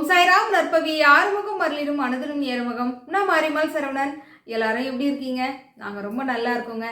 ஓம் சாய்ராம் நற்பவி. ஆறுமுகம் அருளிடும் அனுதனும் ஏறுமுகம். நான் மாரிமால் சரவணன். எல்லாரும் எப்படி இருக்கீங்க? நாங்கள் ரொம்ப நல்லா இருக்கோங்க.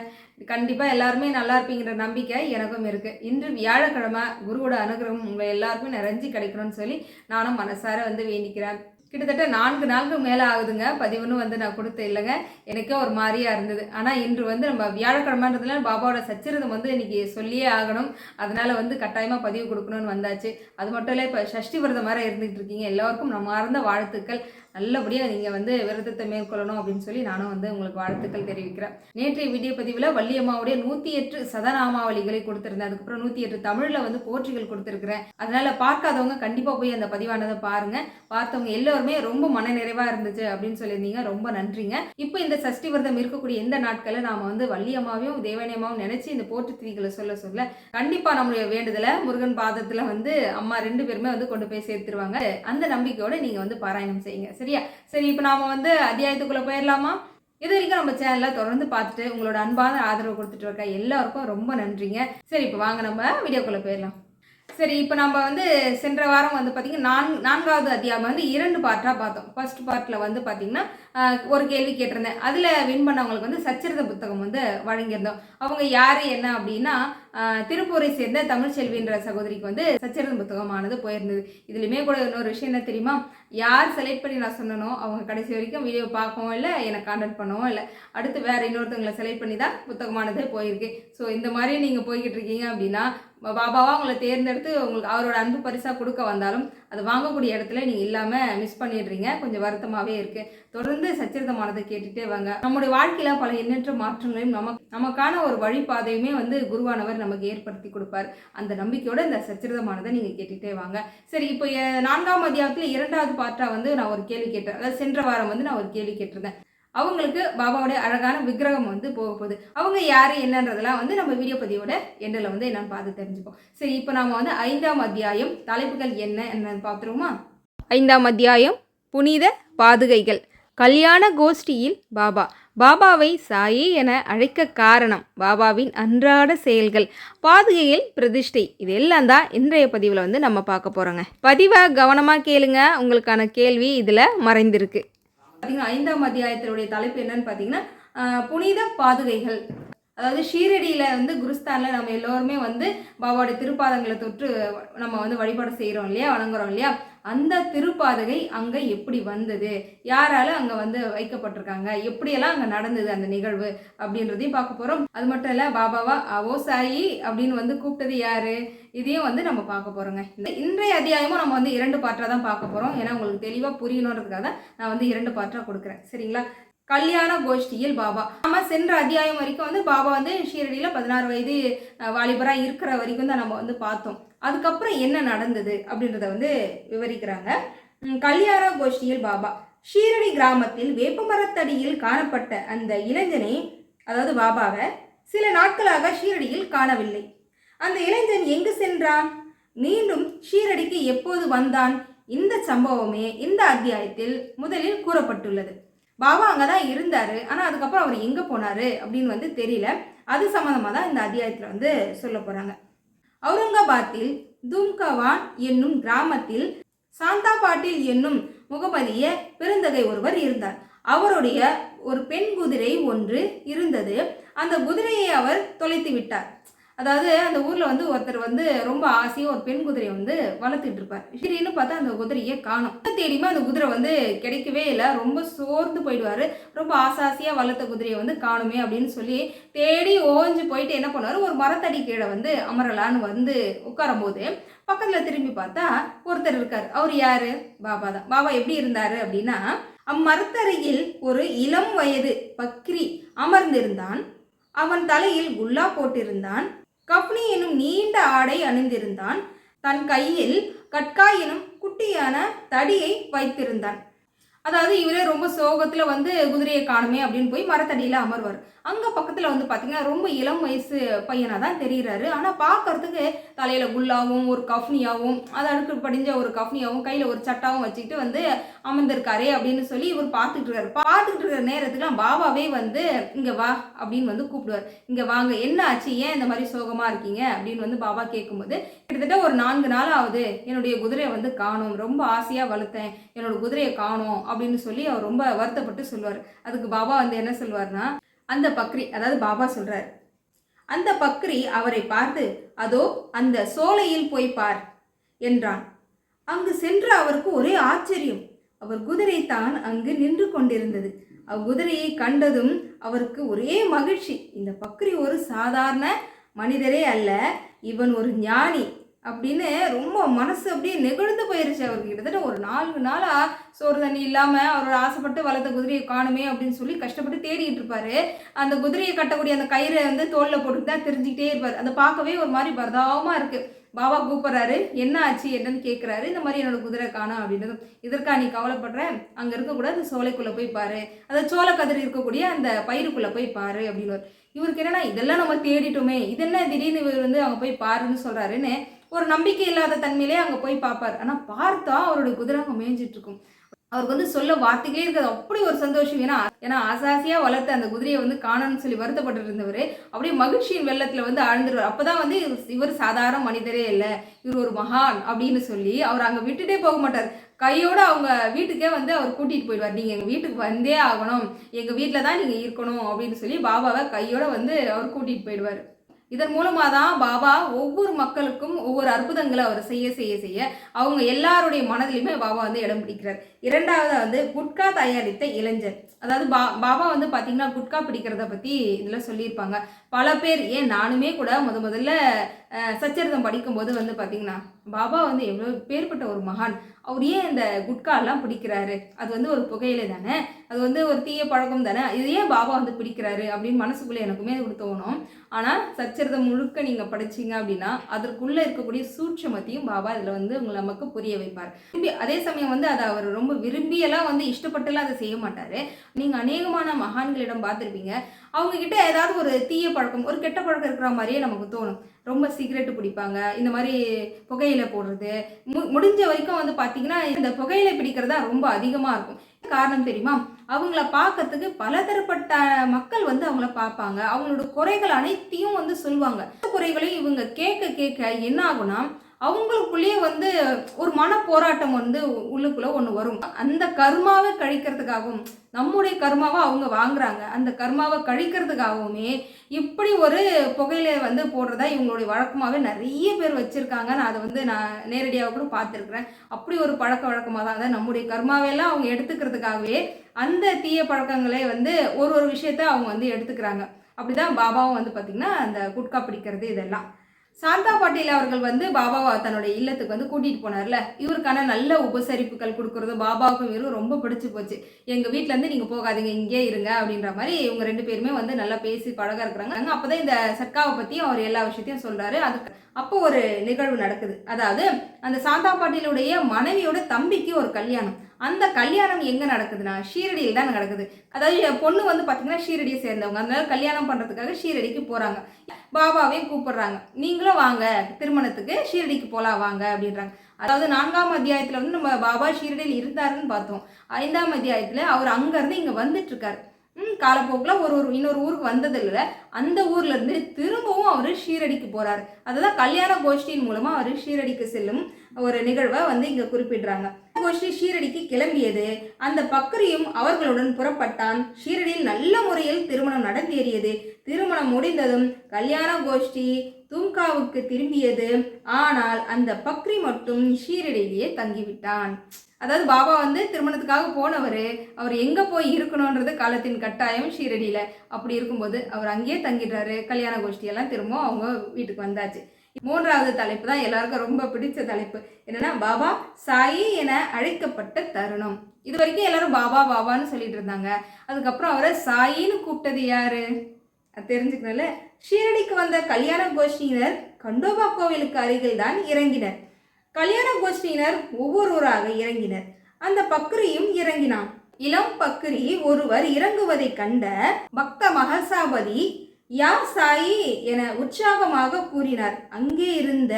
கண்டிப்பாக எல்லாருமே நல்லா இருப்பீங்கிற நம்பிக்கை எனக்கும் இருக்குது இன்று வியாழக்கிழமை குருவோட அனுகிரகம் உங்கள் எல்லாருக்கும் நிறைஞ்சு கிடைக்கணும்னு சொல்லி நானும் மனசார வந்து வேண்டிக்கிறேன். கிட்டத்தட்ட நான்கு நாளுக்கு மேலே ஆகுதுங்க. பதிவுன்னு வந்து நான் கொடுத்த இல்லைங்க. எனக்கே ஒரு மாதிரியா இருந்தது. ஆனால் இன்று வந்து நம்ம வியாழக்கிழமைன்றதுல பாபாவோட சச்சிரதம் வந்து இன்னைக்கு சொல்லியே ஆகணும். அதனால வந்து கட்டாயமாக பதிவு கொடுக்கணும்னு வந்தாச்சு. அது மட்டும் இல்லை இப்போ சஷ்டி விரதம் மாதிரி இருந்துகிட்டு இருக்கீங்க. எல்லாருக்கும் நம்ம மறந்த வாழ்த்துக்கள். நல்லபடியாக நீங்கள் வந்து விரதத்தை மேற்கொள்ளணும் அப்படின்னு சொல்லி நானும் வந்து உங்களுக்கு வாழ்த்துக்கள் தெரிவிக்கிறேன். நேற்றைய வீடியோ பதிவில் வள்ளியம்மாவுடைய நூற்றி எட்டு சதநாமாவளிகளை கொடுத்துருந்தேன். அதுக்கப்புறம் நூற்றி எட்டு தமிழில் வந்து போற்றிகள் கொடுத்துருக்குறேன். அதனால் பார்க்காதவங்க கண்டிப்பாக போய் அந்த பதிவானதை பாருங்கள் பார்த்தவங்க எல்லோருமே ரொம்ப மனநிறைவாக இருந்துச்சு அப்படின்னு சொல்லியிருந்தீங்க. ரொம்ப நன்றிங்க. இப்போ இந்த சஷ்டி விரதம் இருக்கக்கூடிய எந்த நாட்களில் நாம் வந்து வள்ளியம்மாவையும் தேவனியம்மாவும் நினச்சி இந்த போற்று திதிகளை சொல்ல சொல்ல கண்டிப்பாக நம்மளுடைய வேண்டுதலை முருகன் பாதத்தில் வந்து அம்மா ரெண்டு பேருமே வந்து கொண்டு போய் சேர்த்துருவாங்க. அந்த நம்பிக்கையோடு நீங்கள் வந்து பாராயணம் செய்யுங்க. சரியா? சரி இப்போ நாம் வந்து அத்தியாயத்துக்குள்ளே போயிடலாமா இது வரைக்கும் நம்ம சேனலை தொடர்ந்து பார்த்துட்டு உங்களோட அன்பான ஆதரவு கொடுத்துட்டு இருக்க எல்லாருக்கும் ரொம்ப நன்றிங்க. சரி இப்போ வாங்க நம்ம வீடியோக்குள்ளே போயிடலாம் சரி இப்போ நம்ம வந்து சென்ற வாரம் வந்து பார்த்திங்கன்னா நான் நான்காவது அத்தியாயம் வந்து இரண்டு பார்ட்டாக பார்த்தோம். ஃபர்ஸ்ட் பார்ட்டில் வந்து பார்த்திங்கன்னா ஒரு கேள்வி கேட்டிருந்தேன். அதில் வின் பண்ணவங்களுக்கு வந்து சச்சரித புத்தகம் வந்து வழங்கியிருந்தோம். அவங்க யார் என்ன அப்படின்னா திருப்பூரை சேர்ந்த தமிழ்ச்செல்வின்ற சகோதரிக்கு வந்து சச்சரித புத்தகமானது போயிருந்தது. இதுலையுமே கூட இன்னொரு விஷயம் என்ன தெரியுமா? யார் செலக்ட் பண்ணி நான் சொன்னனோ அவங்க கடைசி வரைக்கும் வீடியோ பார்க்கவும் இல்லை என்னை கான்டாக்ட் பண்ணவும் இல்லை. அடுத்து வேற இன்னொருத்தவங்களை செலக்ட் பண்ணி தான் புத்தகமானது போயிருக்கு. ஸோ இந்த மாதிரி நீங்கள் போய்கிட்டு இருக்கீங்க அப்படின்னா பாபாவாக பாபாவா உங்களை தேர்ந்தெடுத்து உங்களுக்கு அவரோட அன்பு பரிசாக கொடுக்க வந்தாலும் அது வாங்கக்கூடிய இடத்துல நீங்கள் இல்லாமல் மிஸ் பண்ணிடுறீங்க. கொஞ்சம் வருத்தமாகவே இருக்குது தொடர்ந்து சச்சரிதமானதை கேட்டுகிட்டே வாங்க. நம்முடைய வாழ்க்கையில் பல எண்ணற்ற மாற்றங்களையும் நமக்கு நமக்கான ஒரு வழிபாதையுமே வந்து குருவானவர் நமக்கு ஏற்படுத்தி கொடுப்பார். அந்த நம்பிக்கையோட இந்த சச்சரிதமானதை நீங்கள் கேட்டுகிட்டே வாங்க. சரி இப்போ நான்காம் அத்தியாயத்தில் இரண்டாவது பார்ட்டாக வந்து நான் ஒரு கேள்வி கேட்டேன். அதாவது சென்ற வாரம் வந்து நான் ஒரு கேள்வி கேட்டிருந்தேன். அவங்களுக்கு பாபாவுடைய அழகான விக்கிரகம் வந்து போக போகுது. அவங்க யார் என்னன்றதெல்லாம் வந்து நம்ம வீடியோ பதிவோட எண்டில் வந்து என்னன்னு பார்த்து தெரிஞ்சுப்போம். சரி இப்போ நாம் வந்து ஐந்தாம் அத்தியாயம் தலைப்புகள் என்ன என்னன்னு பார்த்துருவோமா? ஐந்தாம் அத்தியாயம் புனித பாதுகைகள். கல்யாண கோஷ்டியில் பாபா. பாபாவை சாயி என அழைக்க காரணம் பாபாவின் அன்றாட செயல்கள் பாதுகையில் பிரதிஷ்டை. இது எல்லாம் தான் இன்றைய பதிவில் வந்து நம்ம பார்க்க போகிறோங்க பதிவை கவனமாக கேளுங்க. உங்களுக்கான கேள்வி இதில் மறைந்திருக்கு. பார்த்தீங்கன்னா ஐந்தாம் அத்தியாயத்தினுடைய தலைப்பு என்னன்னு பார்த்தீங்கன்னா புனித பாதுகைகள். அதாவது ஷீரடியில் வந்து குருஸ்தானில் நம்ம எல்லோருமே வந்து பாபாவோட திருப்பாதங்களை தொற்று நம்ம வந்து வழிபாடு செய்கிறோம் இல்லையா வணங்குறோம் இல்லையா? அந்த திருப்பாதகை அங்கே எப்படி வந்தது? யாரால அங்கே வந்து வைக்கப்பட்டிருக்காங்க? எப்படியெல்லாம் அங்கே நடந்தது அந்த நிகழ்வு அப்படின்றதையும் பார்க்க போகிறோம் அது மட்டும் இல்லை பாபாவா அவோ சாயி அப்படின்னு வந்து கூப்பிட்டது யாரு? இதையும் வந்து நம்ம பார்க்க போகிறோங்க இந்த இன்றைய அத்தியாயமும் நம்ம வந்து இரண்டு பாட்டாக தான் பார்க்க போகிறோம் ஏன்னா உங்களுக்கு தெளிவாக புரியணுன்றதுக்காக தான் நான் வந்து இரண்டு பாட்டாக கொடுக்குறேன். சரிங்களா? கல்யாண கோஷ்டியில் பாபா. நம்ம சென்ற அத்தியாயம் வரைக்கும் வந்து பாபா வந்து ஷீரடியில் பதினாறு வயது வாலிபராக இருக்கிற வரைக்கும் தான் நம்ம வந்து பார்த்தோம். அதுக்கப்புறம் என்ன நடந்தது அப்படின்றத வந்து விவரிக்கிறாங்க. கல்யாண கோஷ்டியில் பாபா. ஷீரடி கிராமத்தில் வேப்பமரத்தடியில் காணப்பட்ட அந்த இளைஞனை அதாவது பாபாவை சில நாட்களாக ஷீரடியில் காணவில்லை. அந்த இளைஞன் எங்கு சென்றான்? மீண்டும் ஷீரடிக்கு எப்போது வந்தான்? இந்த சம்பவமே இந்த அத்தியாயத்தில் முதலில் கூறப்பட்டுள்ளது. பாபா அங்கே தான் இருந்தார். ஆனால் அதுக்கப்புறம் அவர் எங்கே போனார் அப்படின்னு வந்து தெரியல. அது சம்மந்தமாக தான் இந்த அத்தியாயத்தில் வந்து சொல்ல போகிறாங்க அவுரங்காபாத்தில் தும்கவான் என்னும் கிராமத்தில் சாந்தா பாட்டில் என்னும் முகமதிய பெருந்தகை ஒருவர் இருந்தார். அவருடைய ஒரு பெண் குதிரை ஒன்று இருந்தது. அந்த குதிரையை அவர் தொலைத்து விட்டார். அதாவது அந்த ஊரில் வந்து ஒருத்தர் வந்து ரொம்ப ஆசையாக ஒரு பெண் குதிரையை வந்து வளர்த்துட்டு இருப்பார். திடீர்னு பார்த்தா அந்த குதிரையை காணும். தேடியுமே அந்த குதிரை வந்து கிடைக்கவே இல்லை. ரொம்ப சோர்ந்து போயிடுவார். ரொம்ப ஆசாசியாக வளர்த்த குதிரையை வந்து காணுமே அப்படின்னு சொல்லி தேடி ஓஞ்சு போயிட்டு என்ன பண்ணுவார்? ஒரு மரத்தடி கீழே வந்து அமரலான்னு வந்து உட்காரும் போது திரும்பி பார்த்தா ஒருத்தர் இருக்கார். அவர் யார்? பாபா தான். பாபா எப்படி இருந்தார் அப்படின்னா அம்மரத்தரையில் ஒரு இளம் வயது பக்ரி அமர்ந்திருந்தான். அவன் தலையில் குல்லா போட்டிருந்தான். கப்னி எனும் நீண்ட ஆடை அணிந்திருந்தான். தன் கையில் கட்கா எனும் குட்டியான தடியை வைத்திருந்தான். அதாவது இவரே ரொம்ப சோகத்தில் வந்து குதிரையை காணுமே அப்படின்னு போய் மரத்தடியில் அமர்வார். அங்கே பக்கத்தில் வந்து பார்த்தீங்கன்னா ரொம்ப இளம் வயசு பையனாக தான் தெரிகிறாரு ஆனால் பார்க்கறதுக்கு தலையில் குல்லாவும் ஒரு கஃப்னியாகவும் அது அடுக்கு படிஞ்ச ஒரு கஃப்னியாகவும் கையில் ஒரு சட்டாவும் வச்சுக்கிட்டு வந்து அமர்ந்திருக்காரே அப்படின்னு சொல்லி இவர் பார்த்துட்டு இருக்காரு. பார்த்துட்டு இருக்கிற நேரத்துக்குலாம் பாபாவே வந்து இங்கே வா அப்படின்னு வந்து கூப்பிடுவார். இங்கே வாங்க என்ன ஆச்சு? ஏன் இந்த மாதிரி சோகமாக இருக்கீங்க? அப்படின்னு வந்து பாபா கேட்கும்போது கிட்டத்தட்ட ஒரு நான்கு நாள் ஆகுது. என்னுடைய குதிரையை வந்து காணும். ரொம்ப ஆசையாக வளர்த்தேன். என்னோட குதிரையை காணும். அப்படின்னு சொல்லி அவர் ரொம்ப வருத்தப்பட்டு சொல்லுவார். அதுக்கு பாபா வந்து என்ன சொல்லுவார்னா அந்த பக்ரி அதாவது பாபா சொல்கிறார் அந்த பக்ரி அவரை பார்த்து அதோ அந்த சோலையில் போய் பார் என்றான். அங்கு சென்று அவருக்கு ஒரே ஆச்சரியம். அவர் குதிரை தான் அங்கு நின்று கொண்டிருந்தது. அக்குதிரையை கண்டதும் அவருக்கு ஒரே மகிழ்ச்சி. இந்த பக்ரி ஒரு சாதாரண மனிதரே அல்ல இவன் ஒரு ஞானி. அப்படின்னு ரொம்ப மனசு அப்படியே நெகிழ்ந்து போயிருச்சு அவருக்கு கிட்டத்தட்ட ஒரு நாலு நாளாக சோறு தண்ணி இல்லாமல் அவர் ஆசைப்பட்டு வளர்த்த குதிரையை காணுமே அப்படின்னு சொல்லி கஷ்டப்பட்டு தேடிட்டு இருப்பாரு. அந்த குதிரையை கட்டக்கூடிய அந்த கயிறை வந்து தோலில் போட்டுட்டு தான் தெரிஞ்சுக்கிட்டே இருப்பார். அதை பார்க்கவே ஒரு மாதிரி பரதாபமாக இருக்கு. பாபா கூப்பிட்றாரு என்ன ஆச்சு? என்னன்னு கேட்குறாரு இந்த மாதிரி என்னோட குதிரை காணும் அப்படின்றது. இதற்கா நீ கவலைப்படுற? அங்கே இருக்கக்கூடாது. அந்த சோலைக்குள்ளே போய் பாரு. அந்த சோளக்கதிர் இருக்கக்கூடிய அந்த பயிருக்குள்ளே போய் பாரு அப்படின்னு இவருக்கு என்னன்னா இதெல்லாம் நம்ம தேடிட்டோமே. இதெல்லாம் திடீர்னு இவர் வந்து அவங்க போய் பாருன்னு சொல்கிறாருன்னு ஒரு நம்பிக்கை இல்லாத தன்மையிலே அங்கே போய் பார்ப்பார். ஆனால் பார்த்தா அவருடைய குதிரை அங்கே மேய்ஞ்சிட்டு இருக்கும் அவருக்கு வந்து சொல்ல வார்த்தைகளே இருக்காது. அப்படி ஒரு சந்தோஷம். ஏன்னா ஏன்னா அசாசியாக வளர்த்த அந்த குதிரையை வந்து காணணும்னு சொல்லி வருத்தப்பட்டு இருந்தவர் அப்படியே மகிழ்ச்சியின் வெள்ளத்தில் வந்து ஆழ்ந்துருவார். அப்பதான் வந்து இவர் இவர் சாதாரண மனிதரே இல்லை. இவர் ஒரு மகான் அப்படின்னு சொல்லி அவர் அங்கே விட்டுட்டே போக மாட்டார். கையோடு அவங்க வீட்டுக்கே வந்து அவர் கூட்டிகிட்டு போயிடுவார். நீங்கள் எங்கள் வீட்டுக்கு வந்தே ஆகணும். எங்கள் வீட்டில் தான் நீங்கள் இருக்கணும் அப்படின்னு சொல்லி பாபாவை கையோடு வந்து அவர் கூட்டிகிட்டு போயிடுவார். இதன் மூலமாக தான் பாபா ஒவ்வொரு மக்களுக்கும் ஒவ்வொரு அற்புதங்களை அவர் செய்ய செய்ய செய்ய அவங்க எல்லாருடைய மனதிலையுமே பாபா வந்து இடம் பிடிக்கிறார். இரண்டாவது வந்து குட்கா தயாரித்த இளைஞர். அதாவது பா பாபா வந்து பார்த்தீங்கன்னா குட்கா பிடிக்கிறத பற்றி இதில் சொல்லியிருப்பாங்க. பல பேர் ஏன் நானுமே கூட முத முதல்ல சச்சரிதம் படிக்கும்போது வந்து பார்த்தீங்கன்னா பாபா வந்து எவ்வளோ பேர்பட்ட ஒரு மகான். அவர் ஏன் இந்த குட்காலாம் பிடிக்கிறாரு? அது வந்து ஒரு புகையிலே தானே அது வந்து ஒரு தீய பழக்கம் தானே? இது ஏன் பாபா வந்து பிடிக்கிறாரு அப்படின்னு மனசுக்குள்ளே எனக்குமே அது தோணும். ஆனால் சச்சரிதம் முழுக்க நீங்கள் படிச்சீங்க அப்படின்னா அதற்குள்ளே இருக்கக்கூடிய சூட்சமத்தையும் பாபா இதில் வந்து உங்களை நமக்கு புரிய வைப்பார். திரும்பி அதே சமயம் வந்து அதை அவர் ரொம்ப விரும்பியெல்லாம் வந்து இஷ்டப்பட்டுலாம் அதை செய்ய மாட்டார். நீங்கள் அநேகமான மகான்களிடம் பார்த்துருப்பீங்க. அவங்க கிட்ட ஏதாவது ஒரு தீய பழக்கம் ஒரு கெட்ட பழக்கம் இருக்கிற மாதிரியே நமக்கு தோணும். ரொம்ப சிகரெட்டு பிடிப்பாங்க இந்த மாதிரி புகையில போடுறது. மு முடிஞ்ச வரைக்கும் வந்து பார்த்தீங்கன்னா இந்த புகையிலை பிடிக்கிறதா ரொம்ப அதிகமாக இருக்கும். காரணம் தெரியுமா? அவங்கள பார்க்கறதுக்கு பலதரப்பட்ட மக்கள் வந்து அவங்கள பார்ப்பாங்க. அவங்களோட குறைகள் அனைத்தையும் வந்து சொல்லுவாங்க. குறைகளையும் இவங்க கேட்க கேட்க என்ன ஆகுனா அவங்களுக்குள்ளேயே வந்து ஒரு மன போராட்டம் வந்து உள்ளுக்குள்ள ஒன்று வரும். அந்த கர்மாவை கழிக்கிறதுக்காகவும் நம்முடைய கர்மாவை அவங்க வாங்குறாங்க. அந்த கர்மாவை கழிக்கிறதுக்காகவுமே இப்படி ஒரு புகையில வந்து போடுறதா இவங்களுடைய வழக்கமாகவே நிறைய பேர் வச்சுருக்காங்க. நான் அதை வந்து நான் நேரடியாக கூட பார்த்துருக்குறேன். அப்படி ஒரு பழக்க வழக்கமாக தான் அதாவது நம்முடைய கர்மாவையெல்லாம் அவங்க எடுத்துக்கிறதுக்காகவே அந்த தீய பழக்கங்களே வந்து ஒரு ஒரு விஷயத்த அவங்க வந்து எடுத்துக்கிறாங்க. அப்படிதான் பாபாவும் வந்து பார்த்திங்கன்னா அந்த குட்கா பிடிக்கிறது இதெல்லாம். சாந்தா பாட்டீல் அவர்கள் வந்து பாபாவை தன்னுடைய இல்லத்துக்கு வந்து கூட்டிகிட்டு போனார்ல. இவருக்கான நல்ல உபசரிப்புகள் கொடுக்குறது பாபாவுக்கும் இவரும் ரொம்ப பிடிச்சி போச்சு. எங்கள் வீட்டிலேருந்து நீங்கள் போகாதீங்க இங்கே இருங்க அப்படின்ற மாதிரி இவங்க ரெண்டு பேருமே வந்து நல்லா பேசி பழக இருக்கிறாங்க. அப்போ தான் இந்த சர்க்காவை பற்றியும் அவர் எல்லா விஷயத்தையும் சொல்கிறாரு அதுக்கு அப்போ ஒரு நிகழ்வு நடக்குது. அதாவது அந்த சாந்தா பாட்டீலுடைய மனைவியோட தம்பிக்கு ஒரு கல்யாணம். அந்த கல்யாணம் எங்கே நடக்குதுன்னா ஷீரடியில் தான் நடக்குது. அதாவது என் பொண்ணு வந்து பார்த்திங்கன்னா ஷீரடியை சேர்ந்தவங்க. அதனால கல்யாணம் பண்ணுறதுக்காக ஷீரடிக்கு போகிறாங்க பாபாவையும் கூப்பிடுறாங்க. நீங்களும் வாங்க திருமணத்துக்கு ஷீரடிக்கு போகலாம் வாங்க அப்படின்றாங்க. அதாவது நான்காம் அத்தியாயத்தில் வந்து நம்ம பாபா ஷீரடியில் இருந்தாருன்னு பார்த்தோம். ஐந்தாம் அத்தியாயத்தில் அவர் அங்கேருந்து இங்கே வந்துட்டுருக்காரு. ம் காலப்போக்கில் ஒரு ஒரு இன்னொரு ஊருக்கு வந்ததில்ல. அந்த ஊர்லேருந்து திரும்பவும் அவர் ஷீரடிக்கு போகிறார் அதுதான் கல்யாண கோஷ்டியின் மூலமாக அவர் ஷீரடிக்கு செல்லும் ஒரு நிகழ்வை வந்து இங்கே குறிப்பிடுறாங்க. கோஷ்டி ஷீரடிக்கு கிளம்பியது. அந்த பக்கரியும் அவர்களுடன் புறப்பட்டான். ஷீரடியில் நல்ல முறையில் திருமணம் நடந்தேறியது. திருமணம் முடிந்ததும் கல்யாண கோஷ்டி தும்காவுக்கு திரும்பியது. ஆனால் அந்த பக்ரி மட்டும் ஷீரடியிலேயே தங்கிவிட்டான். அதாவது பாபா வந்து திருமணத்துக்காக போனவர். அவர் எங்கே போய் இருக்கணுன்றது காலத்தின் கட்டாயம் ஷீரடியில். அப்படி இருக்கும்போது அவர் அங்கேயே தங்கிடுறாரு. கல்யாண கோஷ்டியெல்லாம் திரும்ப அவங்க வீட்டுக்கு வந்தாச்சு. மூன்றாவது தலைப்பு தான் எல்லாருக்கும் ரொம்ப பிடிச்ச தலைப்பு. என்னன்னா பாபா சாயி என அழைக்கப்பட்ட தருணம். இது வரைக்கும் எல்லாரும் பாபா பாபான்னு சொல்லிட்டு இருந்தாங்க. அதுக்கப்புறம் அவரை சாயின்னு கூப்பிட்டது யாரு? தெரிஞ்சுக்கணும்ல? ஷீரடிக்கு வந்த கல்யாண கோஷ்டியினர் கண்டோபா கோவிலுக்கு அருகில் தான் இறங்கினர். கல்யாண கோஷ்டியினர் ஒவ்வொருவராக இறங்கினர். அந்த பக்ரியும் இறங்கினான். இளம் பக்ரி ஒருவர் இறங்குவதைக் கண்ட பக்த மகசாபதி யா சாயி என உற்சாகமாக கூறினார். அங்கே இருந்த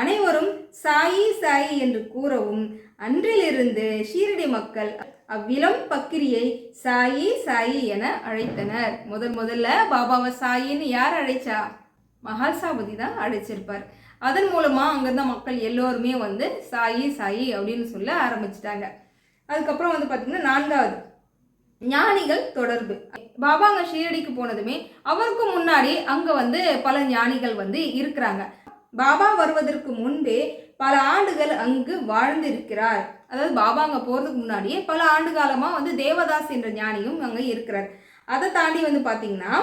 அனைவரும் சாயி சாயி என்று கூறவும் அன்றிலிருந்து ஷீரடி மக்கள் அவ்விளம் பக்கிரியை சாயி சாயி என அழைத்தனர். முதல் முதல்ல பாபாவை சாயின்னு யார் அழைச்சா? மகாசாபதி தான் அழைச்சிருப்பார். அதன் மூலமாக அங்கிருந்த மக்கள் எல்லோருமே வந்து சாயி சாயி அப்படின்னு சொல்ல ஆரம்பிச்சிட்டாங்க. அதுக்கப்புறம் வந்து பார்த்திங்கன்னா நான்காவது ஞானிகள் தொடர்பு. பாபா அங்கே ஷீரடிக்கு போனதுமே அவருக்கு முன்னாடி அங்கே வந்து பல ஞானிகள் வந்து இருக்கிறாங்க. பாபா வருவதற்கு முன்பே பல ஆண்டுகள் அங்கு வாழ்ந்திருக்கிறார். அதாவது பாபா அங்கே போகிறதுக்கு முன்னாடியே பல ஆண்டு காலமாக வந்து தேவதாஸ் என்ற ஞானியும் அங்கே இருக்கிறார். அதை தாண்டி வந்து பார்த்தீங்கன்னா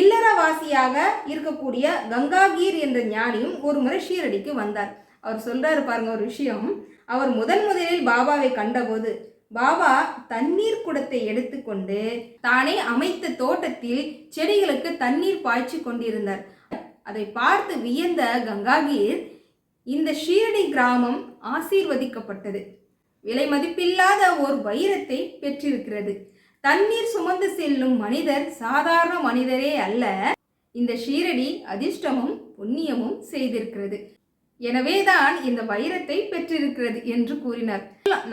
இல்லறவாசியாக இருக்கக்கூடிய கங்காகீர் என்ற ஞானியும் ஒரு முறை ஷீரடிக்கு வந்தார். அவர் சொல்கிறாரு பாருங்க ஒரு விஷயம். அவர் முதன் முதலில் பாபாவை கண்டபோது பாபா தண்ணீர் குடத்தை எடுத்துக்கொண்டு தானே அமைத்த தோட்டத்தில் செடிகளுக்கு தண்ணீர் பாய்ச்சி கொண்டிருந்தார். அதை பார்த்து வியந்த கங்காகீர் இந்த ஷீரடி கிராமம் ஆசீர்வதிக்கப்பட்டது. விலை மதிப்பில்லாத ஓர் வைரத்தை பெற்றிருக்கிறது. தண்ணீர் சுமந்து செல்லும் மனிதர் சாதாரண மனிதரே அல்ல. இந்த ஷீரடி அதிர்ஷ்டமும் புண்ணியமும் செய்திருக்கிறது. எனவேதான் இந்த வைரத்தை பெற்றிருக்கிறது என்று கூறினார்.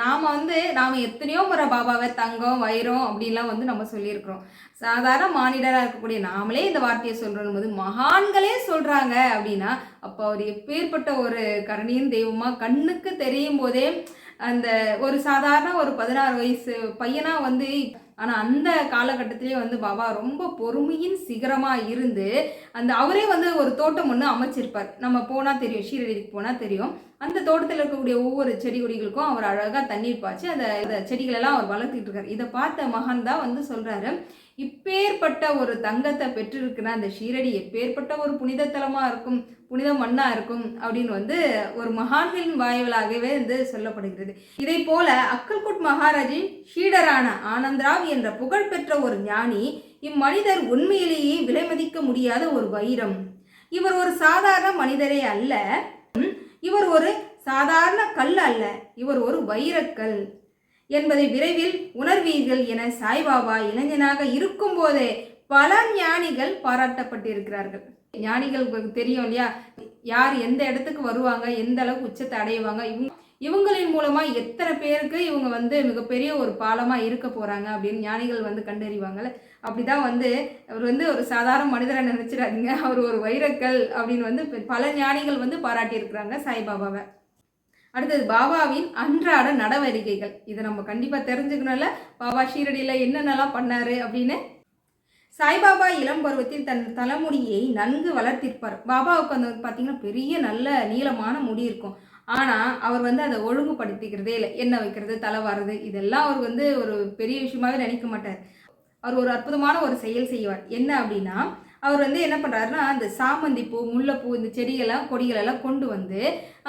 நாம வந்து நாம எத்தனையோ முறை பாபாவை தங்கம் வைரம் அப்படின்லாம் வந்து நம்ம சொல்லியிருக்கிறோம். சாதாரண மானிடராக இருக்கக்கூடிய நாமளே இந்த வார்த்தையை சொல்றோம் போது மகான்களே சொல்றாங்க அப்படின்னா அப்போ அவர் எப்பேற்பட்ட ஒரு கரணியின் தெய்வமா கண்ணுக்கு தெரியும் போதே அந்த ஒரு சாதாரண ஒரு பதினாறு வயசு பையனா வந்து ஆனால் அந்த காலகட்டத்திலே வந்து பாபா ரொம்ப பொறுமையின் சிகரமாக இருந்து அந்த அவரே வந்து ஒரு தோட்டம் ஒன்று அமைச்சிருப்பார். நம்ம போனால் தெரியும் ஷீரடிக்கு போனால் தெரியும். அந்த தோட்டத்தில் இருக்கக்கூடிய ஒவ்வொரு செடி கொடிகளுக்கும் அவர் அழகாக தண்ணீர் பாய்ச்சி அந்த அந்த செடிகளெல்லாம் அவர் வளர்த்துட்டு இருக்காரு. இதை பார்த்த மகன் தான் வந்து சொல்கிறாரு இப்பேற்பட்ட ஒரு தங்கத்தை பெற்றிருக்கிற அந்த ஷீரடி எப்பேற்பட்ட ஒரு புனித தலமாக இருக்கும் புனித மண்ணாக இருக்கும் அப்படின்னு வந்து ஒரு மகான்களின் வாயிலாகவே வந்து சொல்லப்படுகிறது. இதை போல அக்கல்குட் மகாராஜின் ஷீடரான ஆனந்தராவ் என்ற புகழ்பெற்ற ஒரு ஞானி இம்மனிதர் உண்மையிலேயே விலை மதிக்க முடியாத ஒரு வைரம். இவர் ஒரு சாதாரண மனிதரே அல்ல இவர் ஒரு சாதாரண கல் அல்ல இவர் ஒரு வைரக்கல் என்பதை விரைவில் உணர்வீர்கள் என சாய்பாபா இளைஞனாக இருக்கும்போதே பல ஞானிகள் பாராட்டப்பட்டிருக்கிறார்கள். ஞானிகளுக்கு தெரியும் இல்லையா? யார் எந்த இடத்துக்கு வருவாங்க எந்த அளவுக்கு உச்சத்தை அடைவாங்க இவங்க இவங்களின் மூலமாக எத்தனை பேருக்கு இவங்க வந்து மிகப்பெரிய ஒரு பாலமாக இருக்க போகிறாங்க அப்படின்னு ஞானிகள் வந்து கண்டறிவாங்கல்ல? அப்படிதான் வந்து அவர் வந்து ஒரு சாதாரண மனிதரை நினச்சிடாதீங்க. அவர் ஒரு வைரக்கல் அப்படின்னு வந்து பல ஞானிகள் வந்து பாராட்டியிருக்கிறாங்க சாய்பாபாவை. அடுத்தது பாபாவின் அன்றாட நடவடிக்கைகள். இதை நம்ம கண்டிப்பாக தெரிஞ்சுக்கணும்ல. பாபா ஷீரடியில் என்னென்னலாம் பண்ணார் அப்படின்னு? சாய்பாபா இளம் பருவத்தில் தன் தலைமுடியை நன்கு வளர்த்திருப்பார். பாபாவுக்கு வந்து பார்த்தீங்கன்னா பெரிய நல்ல நீளமான முடி இருக்கும். ஆனால் அவர் வந்து அதை ஒழுங்குபடுத்திக்கிறதே இல்லை. எண்ணெய் வைக்கிறது தலை வர்றது இதெல்லாம் அவர் வந்து ஒரு பெரிய விஷயமாவே நினைக்க மாட்டார். அவர் ஒரு அற்புதமான ஒரு செயல் செய்வார். என்ன அப்படின்னா அவர் வந்து என்ன பண்ணுறாருன்னா அந்த சாமந்தி பூ முல்லைப்பூ இந்த செடியெல்லாம் கொடிகளெல்லாம் கொண்டு வந்து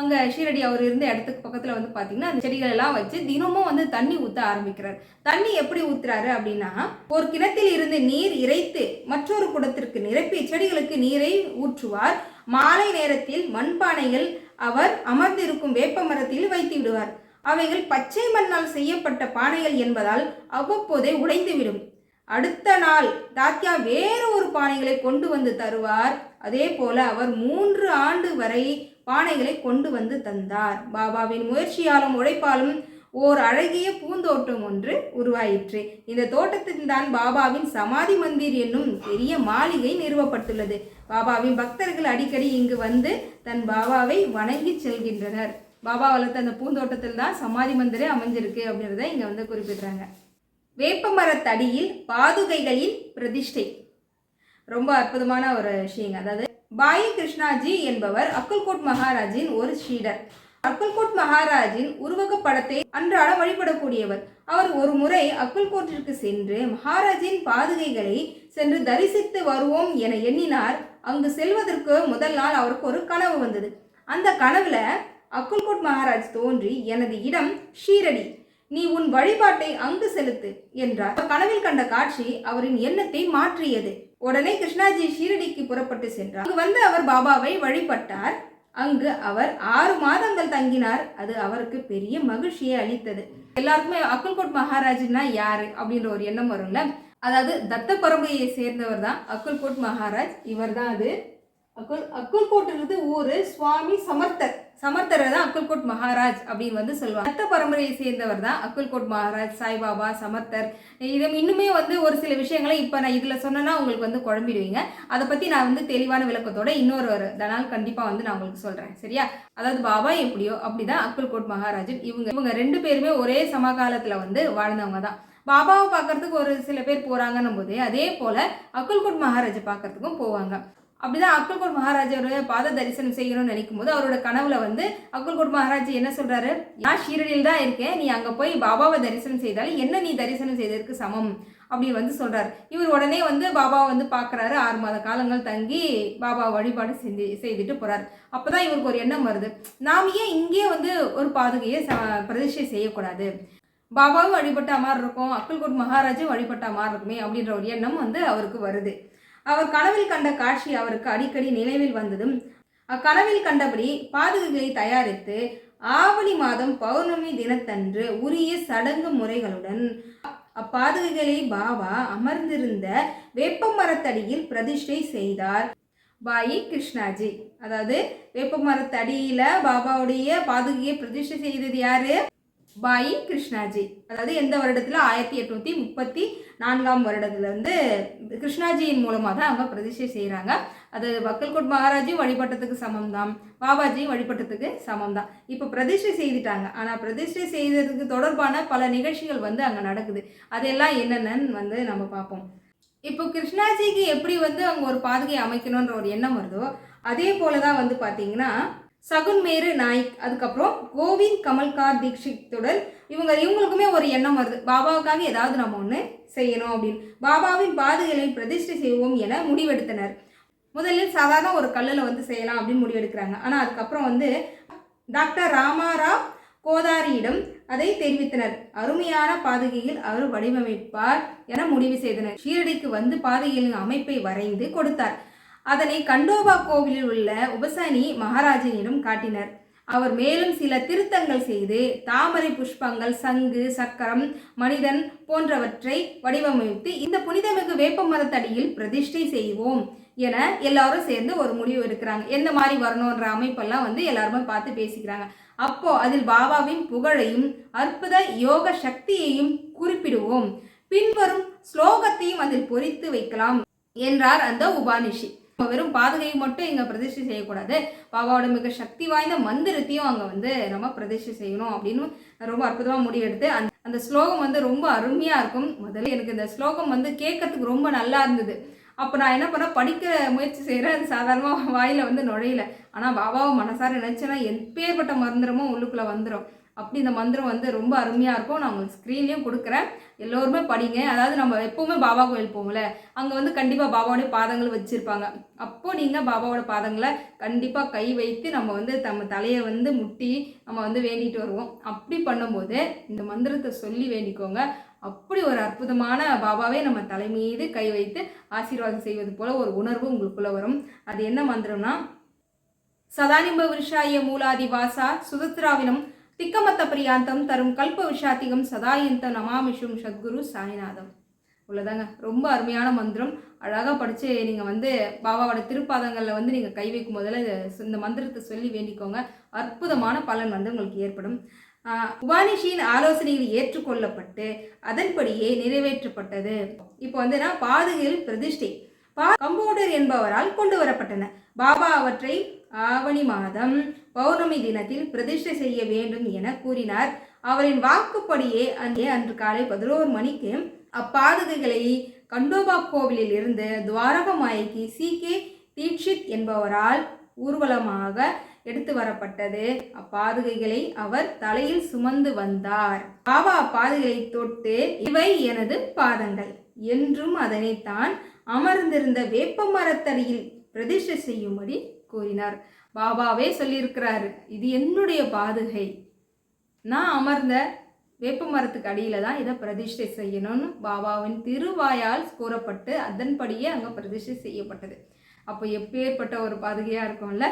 அங்கே ஷீரடி அவர் இருந்த இடத்துக்கு பக்கத்தில் வந்து பார்த்தீங்கன்னா அந்த செடிகளெல்லாம் வச்சு தினமும் வந்து தண்ணி ஊற்ற ஆரம்பிக்கிறார். தண்ணி எப்படி ஊற்றுறாரு அப்படின்னா ஒரு கிணத்தில் இருந்து நீர் இறைத்து மற்றொரு குடத்திற்கு நிரப்பி செடிகளுக்கு நீரை ஊற்றுவார். மாலை நேரத்தில் மண்பானைகள் அவர் அமர்ந்திருக்கும் வேப்ப மரத்தில் வைத்து விடுவார் அவைகள் பச்சை மண்ணால் செய்யப்பட்ட பானைகள் என்பதால் அவ்வப்போதே உடைந்துவிடும். அடுத்த நாள் தாத்யா வேறு ஒரு பானைகளை கொண்டு வந்து தருவார். அதே போல அவர் மூன்று ஆண்டு வரை பானைகளை கொண்டு வந்து தந்தார். பாபாவின் முயற்சியாலும் உழைப்பாலும் ஓர் அழகிய பூந்தோட்டம் ஒன்று உருவாயிற்று. இந்த தோட்டத்தில்தான் பாபாவின் சமாதி மந்திர் என்னும் பெரிய மாளிகை நிறுவப்பட்டுள்ளது. பாபாவின் பக்தர்கள் அடிக்கடி இங்கு வந்து தன் பாபாவை வணங்கி செல்கின்றனர். பாபா வளர்த்த அந்த பூந்தோட்டத்தில் தான் சமாதி மந்திரே அமைஞ்சிருக்கு அப்படின்றத இங்கே வந்து குறிப்பிடுறாங்க. வேப்பமரத்தடியில் பாதுகைகளின் பிரதிஷ்டை. ரொம்ப அற்புதமான ஒரு விஷயங்க. அதாவது பாயி கிருஷ்ணாஜி என்பவர் அக்கல்கோட் மகாராஜின் ஒரு ஸ்ரீடர் அக்கல்கோட் மகாராஜின் உருவக படத்தை அன்றாடம் வழிபடக்கூடியவர். அவர் ஒரு முறை அக்கல்கோட்டிற்கு சென்று மகாராஜின் பாதுகைகளை சென்று தரிசித்து வருவோம் என எண்ணினார். அங்கு செல்வதற்கு முதல் நாள் அவருக்கு ஒரு கனவு வந்தது. அந்த கனவுல அக்குல்கோட் மகாராஜ் தோன்றி எனது இடம் ஷீரடி. நீ உன் வழிபாட்டை அங்கு செலுத்து என்றார். கனவில் கண்ட காட்சி அவரின் எண்ணத்தை மாற்றியது. உடனே கிருஷ்ணாஜி ஷீரடிக்கு புறப்பட்டு சென்றார். அங்கு வந்து அவர் பாபாவை வழிபட்டார். அங்கு அவர் ஆறு மாதங்கள் தங்கினார். அது அவருக்கு பெரிய மகிழ்ச்சியை அளித்தது. எல்லாருக்குமே அக்குல்கோட் மகாராஜ்னா யாரு? அப்படின்ற ஒரு எண்ணம் வரும்ல? அதாவது தத்த பரம்பரையை சேர்ந்தவர் தான் அக்குல்கோட் மகாராஜ். இவர் தான் அது. அக்குல் அக்குல்கோட்டுன்றது ஊரு சுவாமி சமர்த்தர். சமர்த்தரை தான் அக்குல்கோட் மகாராஜ் அப்படின்னு வந்து சொல்லுவாங்க. தத்த பரம்பரையை சேர்ந்தவர் தான் அக்குல்கோட் மகாராஜ் சாய்பாபா சமர்த்தர். இது இன்னுமே வந்து ஒரு சில விஷயங்களை இப்போ நான் இதில் சொன்னேன்னா உங்களுக்கு வந்து குழம்பிடுவீங்க. அதை பற்றி நான் வந்து தெளிவான விளக்கத்தோட இன்னொரு ஒரு கண்டிப்பாக வந்து நான் உங்களுக்கு சொல்கிறேன் சரியா? அதாவது பாபா எப்படியோ அப்படிதான் அக்குல்கோட் மகாராஜன். இவங்க இவங்க ரெண்டு பேருமே ஒரே சமகாலத்தில் வந்து வாழ்ந்தவங்க தான். பாபாவை பார்க்கறதுக்கு ஒரு சில பேர் போகிறாங்கன்னும் போதே அதே போல் அக்குல்கோட் மகாராஜை பார்க்கறதுக்கும் போவாங்க. அப்படிதான் அக்குல்கோட் மகாராஜோட பாத தரிசனம் செய்யணும்னு நினைக்கும் போது அவரோட கனவுல வந்து அக்குல்கோட் மகாராஜ் என்ன சொல்றாரு? நான் ஷீரடியில் தான் இருக்கேன். நீ அங்க போய் பாபாவை தரிசனம் செய்தாலும் என்ன நீ தரிசனம் செய்ததற்கு சமம்? அப்படின்னு வந்து சொல்றாரு. இவர் உடனே வந்து பாபாவை வந்து பார்க்குறாரு. ஆறு மாத காலங்கள் தங்கி பாபா வழிபாடு செஞ்சு செய்துட்டு போறாரு. அப்பதான் இவருக்கு ஒரு எண்ணம் வருது. நாம் ஏன் இங்கேயே வந்து ஒரு பாதுகையை ச- பிரதிஷ்டை செய்யக்கூடாது? பாபாவும் வழிபட்ட மாதிரி இருக்கும். அக்குல்கோட் மகாராஜும் வழிபட்ட மாதிரி இருக்குமே அப்படின்ற ஒரு எண்ணம் வந்து அவருக்கு வருது. அவர் கனவில் கண்ட காட்சி அவருக்கு அடிக்கடி நினைவில் வந்ததும் அக்கனவில் கண்டபடி பாதுகைகளை தயாரித்து ஆவணி மாதம் பௌர்ணமி தினத்தன்று உரிய சடங்கு முறைகளுடன் அப்பாதுகைகளை பாபா அமர்ந்திருந்த வேப்ப மரத்தடியில் பிரதிஷ்டை செய்தார். பாயி கிருஷ்ணாஜி. அதாவது வேப்ப மரத்தடியில் பாபாவுடைய பாதுகையை பிரதிஷ்டை செய்தது யாரு? பாயி கிருஷ்ணாஜி. அதாவது எந்த வருடத்தில்? ஆயிரத்தி எட்நூத்தி முப்பத்தி நான்காம் வருடத்துல வந்து கிருஷ்ணாஜியின் மூலமாக தான் அவங்க பிரதிஷ்டை செய்கிறாங்க அது வக்கல்கோட் மகாராஜும் வழிபட்டதுக்கு சமம் தான் பாபாஜியும் வழிபட்டதுக்கு சமம் தான் இப்போ பிரதிஷ்டை செய்துட்டாங்க. ஆனால் பிரதிஷ்டை செய்ததுக்கு தொடர்பான பல நிகழ்ச்சிகள் வந்து அங்கே நடக்குது. அதெல்லாம் என்னென்னு வந்து நம்ம பார்ப்போம். இப்போ கிருஷ்ணாஜிக்கு எப்படி வந்து அவங்க ஒரு பாதுகை அமைக்கணுன்ற ஒரு எண்ணம் வருதோ அதே போல தான் வந்து பார்த்தீங்கன்னா சகுன் மேரு நாய்க் அதுக்கப்புறம் கோவிந்த் கமல்கார் தீக்ஷித்துடன் இவங்க இவங்களுக்குமே ஒரு எண்ணம் வருது. பாபாவுக்காக ஏதாவது நம்ம ஒன்று செய்யணும் அப்படின்னு. பாபாவின் பாதைகளை பிரதிஷ்டை செய்வோம் என முடிவெடுத்தனர். முதலில் சாதாரண ஒரு கல்லில் வந்து செய்யலாம் அப்படின்னு முடிவெடுக்கிறாங்க. ஆனால் அதுக்கப்புறம் வந்து டாக்டர் ராமாராவ் கோதாரியிடம் அதை தெரிவித்தனர். அருமையான பாதுகையில் அவர் வடிவமைப்பார் என முடிவு செய்தனர். ஷீரடிக்கு வந்து பாதுகையின் அமைப்பை வரைந்து கொடுத்தார். அதனை கண்டோபா கோவிலில் உள்ள உபசனி மகாராஜனிடம் காட்டினர். அவர் மேலும் சில திருத்தங்கள் செய்து தாமரை புஷ்பங்கள் சங்கு சக்கரம் மனிதன் போன்றவற்றை வடிவமைத்து இந்த புனிதமிகு வேப்ப மரத்தடியில் பிரதிஷ்டை செய்வோம் என எல்லாரும் சேர்ந்து ஒரு முடிவு எடுக்கிறாங்க. எந்த மாதிரி வரணுன்ற அமைப்பெல்லாம் வந்து எல்லாருமே பார்த்து பேசிக்கிறாங்க. அப்போ அதில் பாபாவின் புகழையும் அற்புத யோக சக்தியையும் குறிப்பிடுவோம். பின்வரும் ஸ்லோகத்தையும் அதில் பொறித்து வைக்கலாம் என்றார் அந்த உபானிஷி வெறும் பாதுகையை மட்டும் இங்கே பிரதிஷ்டை செய்யக்கூடாது. பாபாவோட மிக சக்தி வாய்ந்த மந்திரத்தையும் அங்கே வந்து நம்ம பிரதிஷ்டை செய்யணும் அப்படின்னு ரொம்ப அற்புதமாக முடிவெடுத்து அந்த அந்த ஸ்லோகம் வந்து ரொம்ப அருமையாக இருக்கும். முதல்ல எனக்கு இந்த ஸ்லோகம் வந்து கேட்கறதுக்கு ரொம்ப நல்லா இருந்தது. அப்போ நான் என்ன பண்ணேன் படிக்க முயற்சி செய்கிறேன் அது சாதாரணமாக வாயில் வந்து நுழையல. ஆனால் பாபாவை மனசார நினச்சேன்னா எப்பேற்பட்ட மந்திரமும் உள்ளுக்குள்ளே வந்துடும் அப்படி இந்த மந்திரம் வந்து ரொம்ப அருமையாக இருக்கும். நான் உங்களுக்கு ஸ்க்ரீன்லேயும் கொடுக்குறேன். எல்லோருமே படிங்க. அதாவது நம்ம எப்போவுமே பாபா கோயில் போவோம்ல அங்கே வந்து கண்டிப்பாக பாபாவுடைய பாதங்கள் வச்சுருப்பாங்க. அப்போது நீங்கள் பாபாவோட பாதங்களை கண்டிப்பாக கை வைத்து நம்ம வந்து நம்ம தலையை வந்து முட்டி நம்ம வந்து வேண்டிட்டு வருவோம். அப்படி பண்ணும்போது இந்த மந்திரத்தை சொல்லி வேண்டிக்கோங்க. அப்படி ஒரு அற்புதமான பாபாவே நம்ம தலை மீது கை வைத்து ஆசீர்வாதம் செய்வது போல ஒரு உணர்வு உங்களுக்குள்ளே வரும். அது என்ன மந்திரம்னா சதானிம்ப விருஷாய மூலாதி வாசா சுதத்ராவினம் திக்கமத்த பிரியாந்தம் தரும் கல்ப விஷாத்திகம் சதாயந்த நமாமிஷும் சத்குரு சாய்நாதம். இவ்வளோதாங்க ரொம்ப அருமையான மந்திரம். அழகாக படித்து நீங்கள் வந்து பாபாவோட திருப்பாதங்களில் வந்து நீங்கள் கை வைக்கும் போதில் இந்த மந்திரத்தை சொல்லி வேண்டிக்கோங்க. அற்புதமான பலன் வந்து உங்களுக்கு ஏற்படும். உபானிஷியின் ஆலோசனையில் ஏற்றுக்கொள்ளப்பட்டு அதன்படியே நிறைவேற்றப்பட்டது. இப்போ வந்து நான் பாதுகையில் பிரதிஷ்டை. பா கம்போடர் என்பவரால் கொண்டு வரப்பட்டன. பாபா அவற்றை ஆவணி மாதம் பௌர்ணமி தினத்தில் பிரதிஷ்டை செய்ய வேண்டும் என கூறினார். அவரின் வாக்குப்படியே அன்றே அன்று காலை பதினோரு மணிக்கு அப்பாதுகைகளை கண்டோபா கோவிலில் இருந்து துவாரகமாய்க்கு சி. கே. தீட்சித் என்பவரால் ஊர்வலமாக எடுத்து வரப்பட்டது. அப்பாதுகைகளை அவர் தலையில் சுமந்து வந்தார். பாபா அப்பாதுகளை தொட்டு இவை எனது பாதங்கள். என்றும் அதனைத்தான் அமர்ந்திருந்த வேப்ப மரத்தடியில் பிரதிஷ்டை செய்யும்படி கூறினார். பாபாவே சொல்லியிருக்கிறாரு இது என்னுடைய பாதுகை. நான் அமர்ந்த வேப்ப மரத்துக்கு அடியில் தான் இதை பிரதிஷ்டை செய்யணும்னு பாபாவின் திருவாயால் கூறப்பட்டு அதன்படியே அங்கே பிரதிஷ்டை செய்யப்பட்டது. அப்போ எப்பேற்பட்ட ஒரு பாதுகையாக இருக்கும்ல?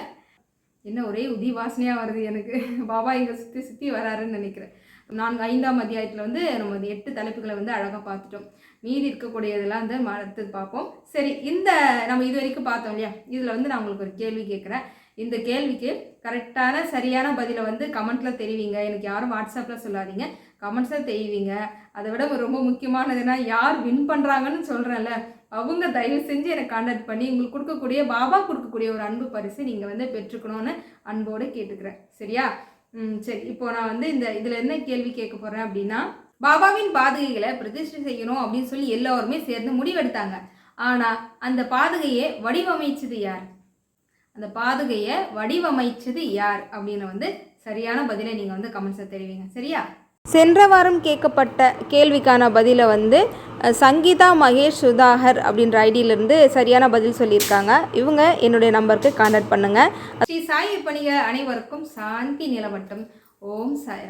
என்ன ஒரே உதி வாசனையாக வருது எனக்கு. பாபா இங்கே சுற்றி சுற்றி வராருன்னு நினைக்கிறேன். நான்கு ஐந்தாம் அத்தியாயத்தில் வந்து நம்ம எட்டு தலைப்புகளை வந்து அழகாக பார்த்துட்டோம். மீதி இருக்கக்கூடியதெல்லாம் வந்து மறுத்து பார்ப்போம். சரி இந்த நம்ம இது வரைக்கும் பார்த்தோம் இல்லையா? இதில் வந்து நான் உங்களுக்கு ஒரு கேள்வி கேட்குறேன். இந்த கேள்விக்கு கரெக்டான சரியான பதிலை வந்து கமெண்ட்டில் தெரிவிங்க. எனக்கு யாரும் வாட்ஸ்அப்பில் சொல்லாதீங்க. கமெண்ட்ஸில் தெரிவிங்க. அதை விட ரொம்ப முக்கியமானதுன்னா யார் வின் பண்ணுறாங்கன்னு சொல்கிறேன்ல அவங்க தயவு செஞ்சு எனக்கு கான்டாக்ட் பண்ணி உங்களுக்கு கொடுக்கக்கூடிய பாபா கொடுக்கக்கூடிய ஒரு அன்பு பரிசு நீங்கள் வந்து பெற்றுக்கணும்னு அன்போடு கேட்டுக்கிறேன். சரியா? ம் சரி. இப்போ நான் வந்து இந்த இதில் என்ன கேள்வி கேட்க போகிறேன் அப்படின்னா பாபாவின் பாதுகைகளை பிரதிஷ்டை செய்யணும் அப்படின்னு சொல்லி எல்லோருமே சேர்ந்து முடிவெடுத்தாங்க. ஆனால் அந்த பாதுகையை வடிவமைச்சது யார்? அந்த பாதுகையை வடிவமைச்சது யார்? அப்படின்னு வந்து சரியான பதிலை நீங்கள் வந்து கமெண்ட்ஸில் தெரிவிங்க. சரியா? சென்ற வாரம் கேட்கப்பட்ட கேள்விக்கான பதிலை வந்து சங்கீதா மகேஷ் சுதாகர் அப்படின்ற ஐடியிலேருந்து சரியான பதில் சொல்லியிருக்காங்க. இவங்க என்னுடைய நம்பருக்கு கான்டாக்ட் பண்ணுங்கள் ஸ்ரீ சாய் பணிக அனைவருக்கும் சாந்தி நிலவட்டும். ஓம் சாய்ராம்.